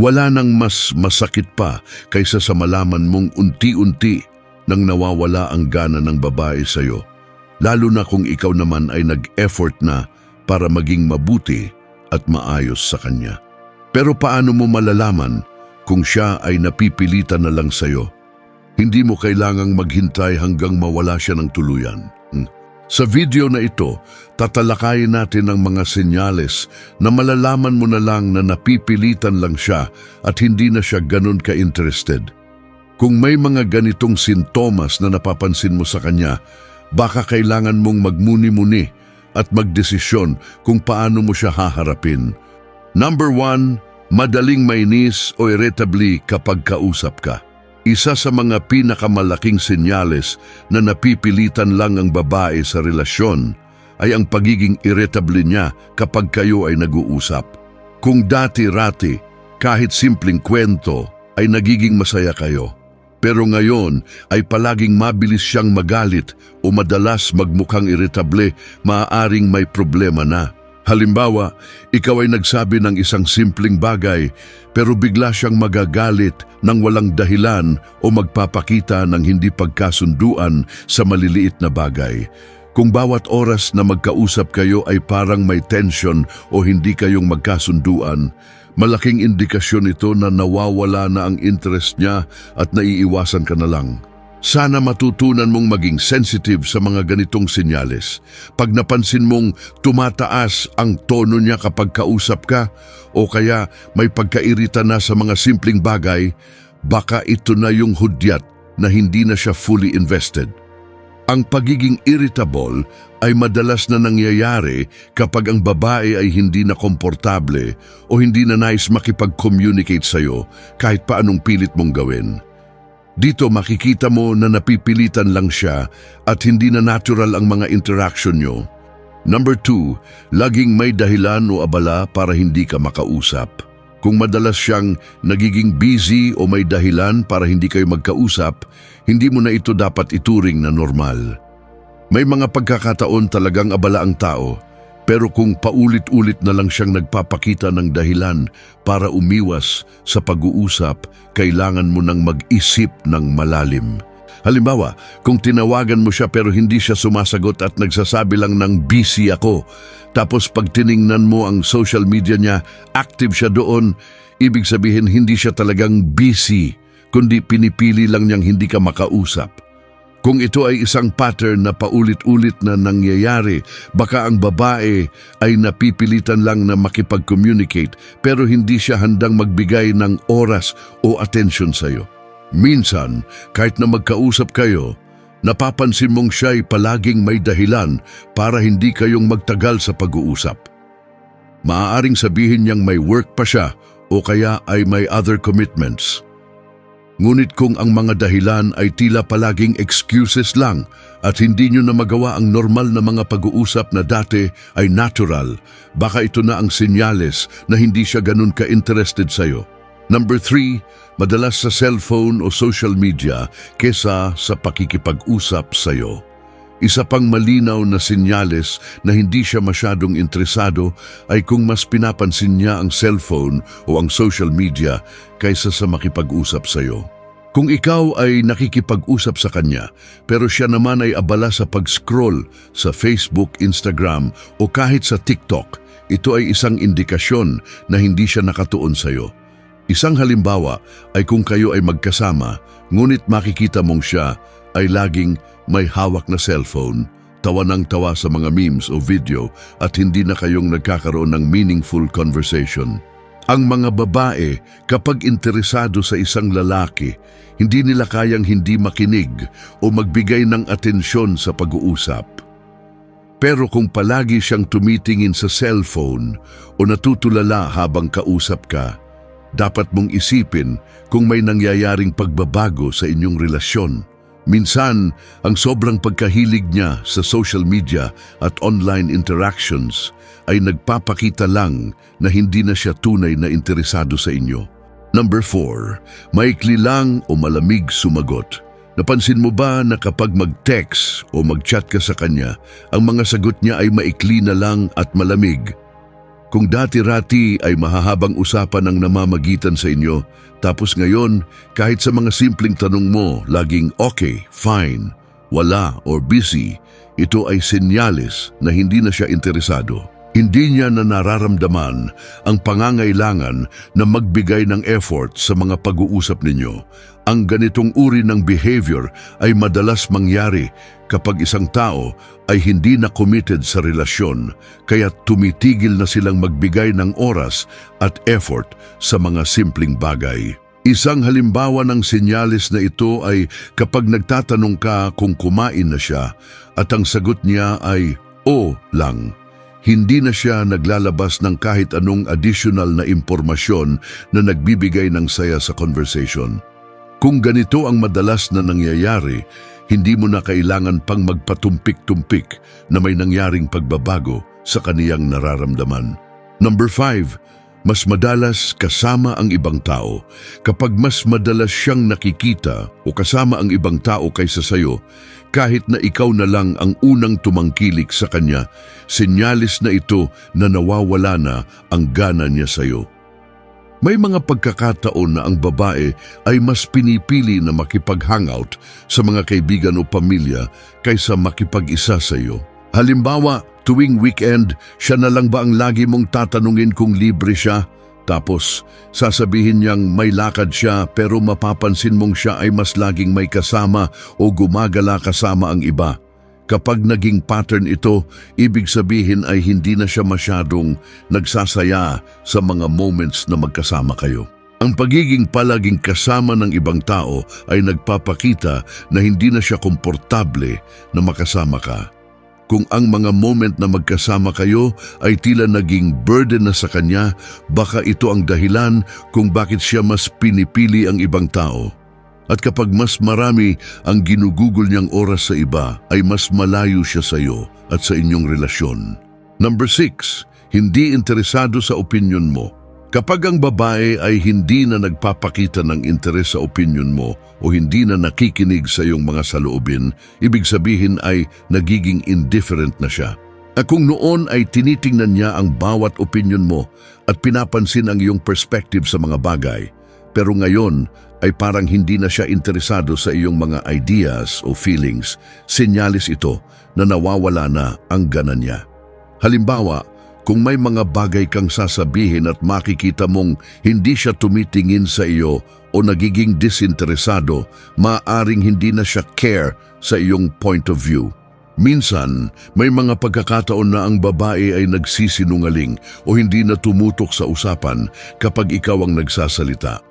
Wala nang mas masakit pa kaysa sa malaman mong unti-unti nang nawawala ang gana ng babae sa'yo. Lalo na kung ikaw naman ay nag-effort na para maging mabuti at maayos sa kanya. Pero paano mo malalaman kung siya ay napipilitan na lang sa'yo? Hindi mo kailangang maghintay hanggang mawala siya ng tuluyan. Hmm. Sa video na ito, tatalakayin natin ang mga senyales na malalaman mo na lang na napipilitan lang siya at hindi na siya ganun ka-interested. Kung may mga ganitong sintomas na napapansin mo sa kanya, baka kailangan mong magmuni-muni at magdesisyon kung paano mo siya haharapin. Number one, madaling mainis o irritably kapag kausap ka. Isa sa mga pinakamalaking senyales na napipilitan lang ang babae sa relasyon ay ang pagiging irritable niya kapag kayo ay nag-uusap. Kung dati-rati, kahit simpleng kwento, ay nagiging masaya kayo. Pero ngayon ay palaging mabilis siyang magalit o madalas magmukhang irritable, maaaring may problema na. Halimbawa, ikaw ay nagsabi ng isang simpleng bagay pero bigla siyang magagalit ng walang dahilan o magpapakita ng hindi pagkasunduan sa maliliit na bagay. Kung bawat oras na magkausap kayo ay parang may tension o hindi kayong magkasunduan, malaking indikasyon ito na nawawala na ang interest niya at naiiwasan ka na lang. Sana matutunan mong maging sensitive sa mga ganitong senyales. Pag napansin mong tumataas ang tono niya kapag kausap ka o kaya may pagkairita na sa mga simpleng bagay, baka ito na yung hudyat na hindi na siya fully invested. Ang pagiging irritable ay madalas na nangyayari kapag ang babae ay hindi na komportable o hindi na nais makipag-communicate sa'yo kahit paanong pilit mong gawin. Dito makikita mo na napipilitan lang siya at hindi na natural ang mga interaction nyo. Number two, laging may dahilan o abala para hindi ka makausap. Kung madalas siyang nagiging busy o may dahilan para hindi kayo magkausap, hindi mo na ito dapat ituring na normal. May mga pagkakataon talagang abala ang tao, pero kung paulit-ulit na lang siyang nagpapakita ng dahilan para umiwas sa pag-uusap, kailangan mo nang mag-isip ng malalim. Halimbawa, kung tinawagan mo siya pero hindi siya sumasagot at nagsasabi lang ng busy ako, tapos pag tiningnan mo ang social media niya, active siya doon, ibig sabihin hindi siya talagang busy, kundi pinipili lang niyang hindi ka makausap. Kung ito ay isang pattern na paulit-ulit na nangyayari, baka ang babae ay napipilitan lang na makipag-communicate pero hindi siya handang magbigay ng oras o atensyon sa'yo. Minsan, kahit na magkausap kayo, napapansin mong siya'y palaging may dahilan para hindi kayong magtagal sa pag-uusap. Maaaring sabihin niyang may work pa siya o kaya ay may other commitments. Ngunit kung ang mga dahilan ay tila palaging excuses lang at hindi nyo na magawa ang normal na mga pag-uusap na dati ay natural, baka ito na ang sinyales na hindi siya ganun ka-interested sa'yo. Number three, madalas sa cellphone o social media kesa sa pakikipag-usap sa'yo. Isa pang malinaw na sinyales na hindi siya masyadong interesado ay kung mas pinapansin niya ang cellphone o ang social media kaysa sa makipag-usap sa iyo. Kung ikaw ay nakikipag-usap sa kanya pero siya naman ay abala sa pag-scroll sa Facebook, Instagram o kahit sa TikTok, ito ay isang indikasyon na hindi siya nakatuon sa iyo. Isang halimbawa ay kung kayo ay magkasama, ngunit makikita mong siya ay laging may hawak na cellphone, tawa ng tawa sa mga memes o video at hindi na kayong nagkakaroon ng meaningful conversation. Ang mga babae, kapag interesado sa isang lalaki, hindi nila kayang hindi makinig o magbigay ng atensyon sa pag-uusap. Pero kung palagi siyang tumitingin sa cellphone o natutulala habang kausap ka, dapat mong isipin kung may nangyayaring pagbabago sa inyong relasyon. Minsan, ang sobrang pagkahilig niya sa social media at online interactions ay nagpapakita lang na hindi na siya tunay na interesado sa inyo. Number 4, maikli lang o malamig sumagot. Napansin mo ba na kapag mag-text o mag-chat ka sa kanya, ang mga sagot niya ay maikli na lang at malamig? Kung dati-rati ay mahahabang usapan ang namamagitan sa inyo, tapos ngayon, kahit sa mga simpleng tanong mo, laging okay, fine, wala or busy, ito ay senyales na hindi na siya interesado. Hindi niya na nararamdaman ang pangangailangan na magbigay ng effort sa mga pag-uusap ninyo. Ang ganitong uri ng behavior ay madalas mangyari kapag isang tao ay hindi na committed sa relasyon kaya tumitigil na silang magbigay ng oras at effort sa mga simpleng bagay. Isang halimbawa ng sinyalis na ito ay kapag nagtatanong ka kung kumain na siya at ang sagot niya ay o lang. Hindi na siya naglalabas ng kahit anong additional na impormasyon na nagbibigay ng saya sa conversation. Kung ganito ang madalas na nangyayari, hindi mo na kailangan pang magpatumpik-tumpik na may nangyaring pagbabago sa kaniyang nararamdaman. Number 5, mas madalas kasama ang ibang tao. Kapag mas madalas siyang nakikita o kasama ang ibang tao kaysa sayo, kahit na ikaw na lang ang unang tumangkilik sa kanya, senyalis na ito na nawawala na ang gana niya sayo. May mga pagkakataon na ang babae ay mas pinipili na makipag-hangout sa mga kaibigan o pamilya kaysa makipag-isa sa iyo. Halimbawa, tuwing weekend, siya na lang ba ang lagi mong tatanungin kung libre siya? Tapos, sasabihin niyang may lakad siya pero mapapansin mong siya ay mas laging may kasama o gumagala kasama ang iba. Kapag naging pattern ito, ibig sabihin ay hindi na siya masyadong nagsasaya sa mga moments na magkasama kayo. Ang pagiging palaging kasama ng ibang tao ay nagpapakita na hindi na siya komportable na makasama ka. Kung ang mga moment na magkasama kayo ay tila naging burden na sa kanya, baka ito ang dahilan kung bakit siya mas pinipili ang ibang tao. At kapag mas marami ang ginugugol niyang oras sa iba, ay mas malayo siya sa iyo at sa inyong relasyon. Number 6, hindi interesado sa opinion mo. Kapag ang babae ay hindi na nagpapakita ng interes sa opinion mo o hindi na nakikinig sa iyong mga saloobin, ibig sabihin ay nagiging indifferent na siya. At kung noon ay tinitingnan niya ang bawat opinion mo at pinapansin ang iyong perspective sa mga bagay, pero ngayon ay parang hindi na siya interesado sa iyong mga ideas o feelings, senyalis ito na nawawala na ang gana niya. Halimbawa, kung may mga bagay kang sasabihin at makikita mong hindi siya tumitingin sa iyo o nagiging disinteresado, maaring hindi na siya care sa iyong point of view. Minsan, may mga pagkakataon na ang babae ay nagsisinungaling o hindi na tumutok sa usapan kapag ikaw ang nagsasalita.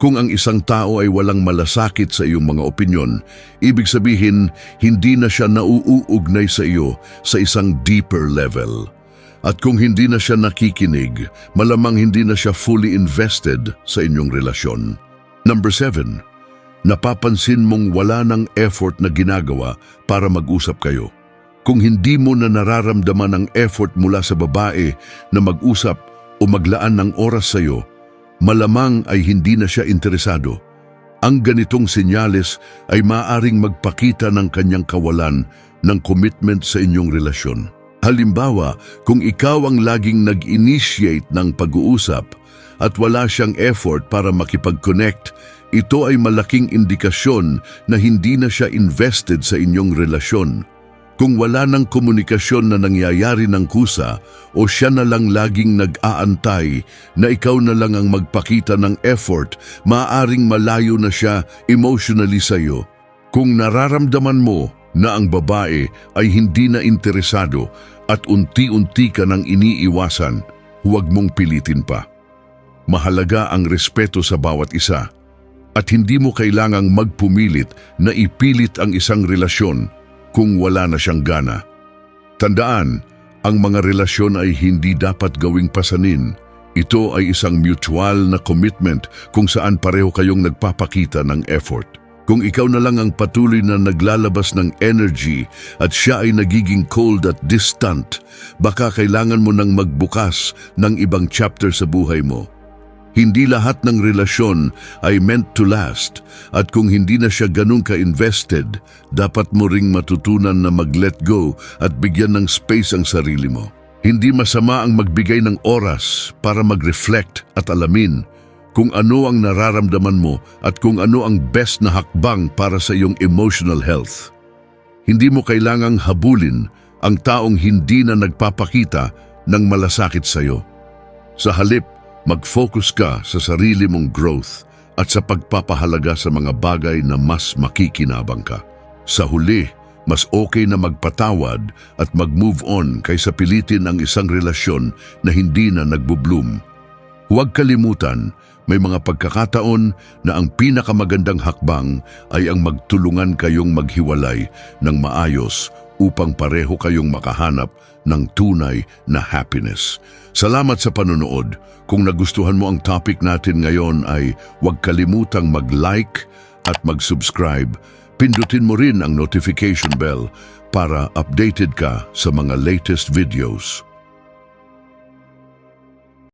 Kung ang isang tao ay walang malasakit sa iyong mga opinyon, ibig sabihin hindi na siya nauuugnay sa iyo sa isang deeper level. At kung hindi na siya nakikinig, malamang hindi na siya fully invested sa inyong relasyon. Number 7. Napapansin mong wala ng effort na ginagawa para mag-usap kayo. Kung hindi mo na nararamdaman ang effort mula sa babae na mag-usap o maglaan ng oras sa iyo, malamang ay hindi na siya interesado. Ang ganitong senyales ay maaring magpakita ng kanyang kawalan ng commitment sa inyong relasyon. Halimbawa, kung ikaw ang laging nag-initiate ng pag-uusap at wala siyang effort para makipag-connect, ito ay malaking indikasyon na hindi na siya invested sa inyong relasyon. Kung wala ng komunikasyon na nangyayari ng kusa o siya na lang laging nag-aantay na ikaw na lang ang magpakita ng effort, maaaring malayo na siya emotionally sa iyo. Kung nararamdaman mo na ang babae ay hindi na interesado at unti-unti ka nang iniiwasan, huwag mong pilitin pa. Mahalaga ang respeto sa bawat isa at hindi mo kailangang magpumilit na ipilit ang isang relasyon kung wala na siyang gana. Tandaan, ang mga relasyon ay hindi dapat gawing pasanin. Ito ay isang mutual na commitment kung saan pareho kayong nagpapakita ng effort. Kung ikaw na lang ang patuloy na naglalabas ng energy at siya ay nagiging cold at distant, baka kailangan mo nang magbukas ng ibang chapter sa buhay mo. Hindi lahat ng relasyon ay meant to last at kung hindi na siya ganun ka-invested, dapat mo ring matutunan na mag-let go at bigyan ng space ang sarili mo. Hindi masama ang magbigay ng oras para mag-reflect at alamin kung ano ang nararamdaman mo at kung ano ang best na hakbang para sa iyong emotional health. Hindi mo kailangang habulin ang taong hindi na nagpapakita ng malasakit sa iyo. Sa halip, mag-focus ka sa sarili mong growth at sa pagpapahalaga sa mga bagay na mas makikinabang ka. Sa huli, mas okay na magpatawad at mag-move on kaysa pilitin ang isang relasyon na hindi na nagbo-bloom. Huwag kalimutan, may mga pagkakataon na ang pinakamagandang hakbang ay ang magtulungan kayong maghiwalay ng maayos upang pareho kayong makahanap ng tunay na happiness. Salamat sa panonood. Kung nagustuhan mo ang topic natin ngayon ay huwag kalimutang mag-like at mag-subscribe. Pindutin mo rin ang notification bell para updated ka sa mga latest videos.